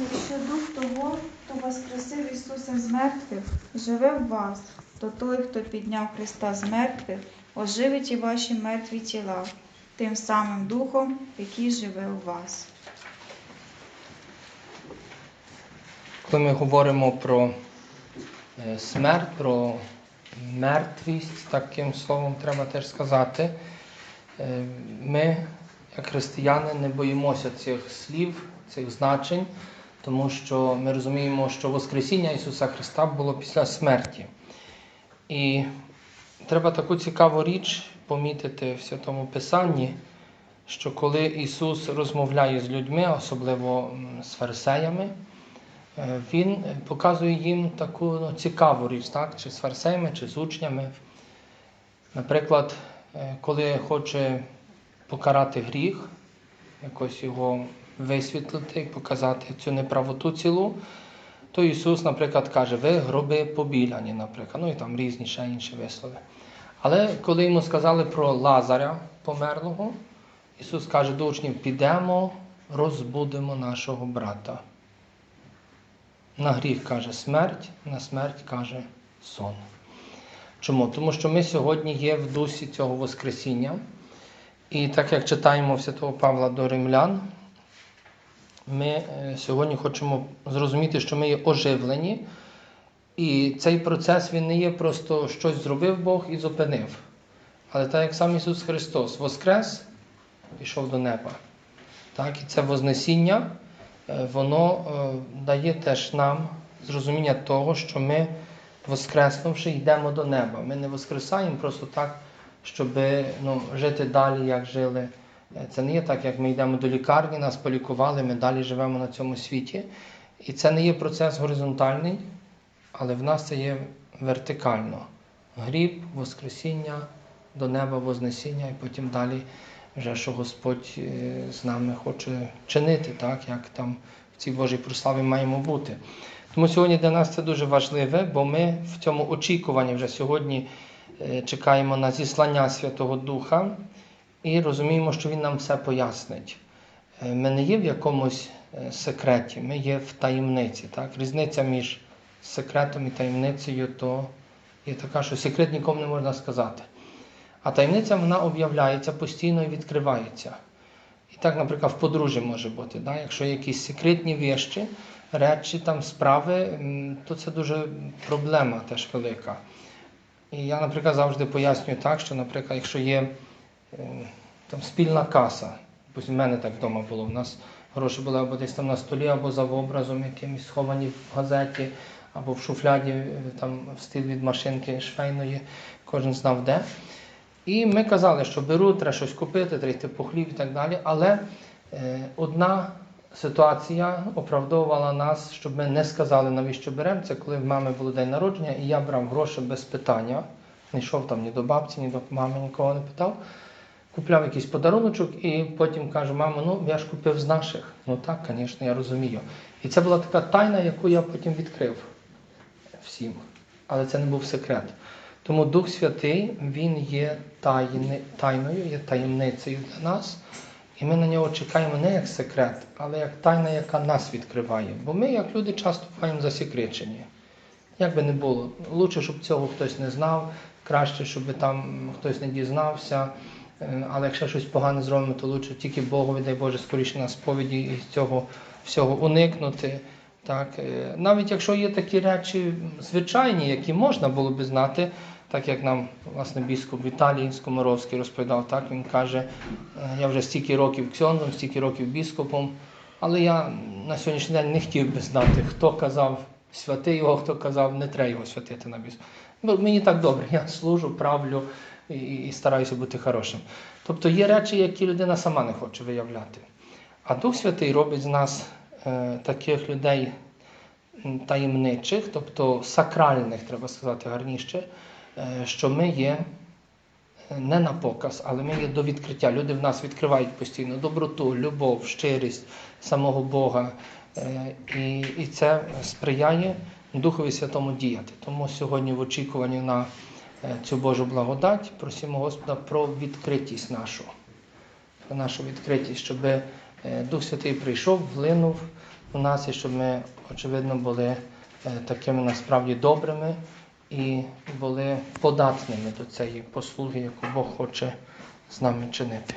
Якщо дух того, хто воскресив Ісуса з мертвих, живе в вас, то той, хто підняв Христа з мертвих, оживить і ваші мертві тіла, тим самим духом, який живе у вас. Коли ми говоримо про е, смерть, про мертвість, таким словом треба теж сказати, е, ми, як християни, не боїмося цих слів, цих значень, тому що ми розуміємо, що Воскресіння Ісуса Христа було після смерті. І треба таку цікаву річ помітити в Святому Писанні, що коли Ісус розмовляє з людьми, особливо з фарисеями, Е, Він показує їм таку ну, цікаву річ, так? чи з фарисеями, чи з учнями. Наприклад, е, коли хоче покарати гріх, якось його висвітлити показати цю неправоту цілу, то Ісус, наприклад, каже, ви гроби побіляні, наприклад, ну і там різні ще інші вислови. Але коли йому сказали про Лазаря померлого, Ісус каже до учнів, підемо, розбудимо нашого брата. На гріх каже смерть, на смерть каже сон. Чому? Тому що ми сьогодні є в дусі цього Воскресіння. І так як читаємо Святого Павла до Римлян, ми е, сьогодні хочемо зрозуміти, що ми є оживлені. І цей процес він не є просто щось зробив Бог і зупинив. Але так як сам Ісус Христос воскрес, пішов до неба. Так, і це Вознесіння е, воно е, дає теж нам зрозуміння того, що ми, воскреснувши, йдемо до неба. Ми не воскресаємо просто так, щоб ну, жити далі, як жили. Е, Це не є так, як ми йдемо до лікарні, нас полікували, ми далі живемо на цьому світі. І це не є процес горизонтальний, але в нас це є вертикально. Гріб, Воскресіння, до неба, Вознесіння, і потім далі вже що Господь е, з нами хоче чинити, так, як там в цій Божій прославі маємо бути. Тому сьогодні для нас це дуже важливе, бо ми в цьому очікуванні вже сьогодні е, чекаємо на зіслання Святого Духа і розуміємо, що Він нам все пояснить. Е, Ми не є в якомусь е, секреті, ми є в таємниці. Так? Різниця між секретом і таємницею то є така, що секрет нікому не можна сказати. А таємниця вона об'являється постійно і відкривається. І так, наприклад, в подружжі може бути. Да? Якщо є якісь секретні вещі, речі, там, справи, то це дуже проблема теж велика. І я, наприклад, завжди пояснюю так, що, наприклад, якщо є там, спільна каса, в мене так вдома було, в нас гроші були або десь там на столі, або за образом якимось сховані в газеті, або в шуфляді, е, там в стиль від машинки швейної, кожен знав де. І ми казали, що беру, треба щось купити, треба йти по хліб і так далі. Але е, одна ситуація оправдовувала нас, щоб ми не сказали, навіщо беремо. Це коли в мами було день народження, і я брав гроші без питання. Не йшов там ні до бабці, ні до мами, нікого не питав. Купляв якийсь подаруночок і потім кажу, мамо, ну я ж купив з наших. Ну так, звісно, я розумію. І це була така тайна, яку я потім відкрив всім. Але це не був секрет. Тому Дух Святий, Він є тайни, тайною, є таємницею для нас. І ми на нього чекаємо не як секрет, але як тайна, яка нас відкриває. Бо ми, як люди, часто буваємо засекречені. Як би не було, лучше, щоб цього хтось не знав, краще, щоб там хтось не дізнався. Е, Але якщо щось погане зробимо, то лучше тільки Богові, дай Боже, скоріше на сповіді і цього всього уникнути. Так, е, навіть якщо є такі речі звичайні, які можна було би знати, так як нам власне біскуп Віталій Скоморовський розповідав, так він каже, е, я вже стільки років ксьондом, стільки років біскупом, але я на сьогоднішній день не хотів би знати, хто казав святи його, хто казав, не треба його святити на біскуп. Мені так добре, я служу, правлю і, і стараюся бути хорошим. Тобто є речі, які людина сама не хоче виявляти. А Дух Святий робить з нас е, таких людей таємничих, тобто сакральних, треба сказати гарніше, е, що ми є е, не на показ, але ми є до відкриття. Люди в нас відкривають постійно доброту, любов, щирість самого Бога. Е, І, і це сприяє Духові Святому діяти. Тому сьогодні в очікуванні на цю Божу благодать просимо Господа про відкритість нашу, про нашу відкритість, щоб е, Дух Святий прийшов, влинув, у нас і щоб ми, очевидно, були е, такими насправді добрими і були податними до цієї послуги, яку Бог хоче з нами чинити.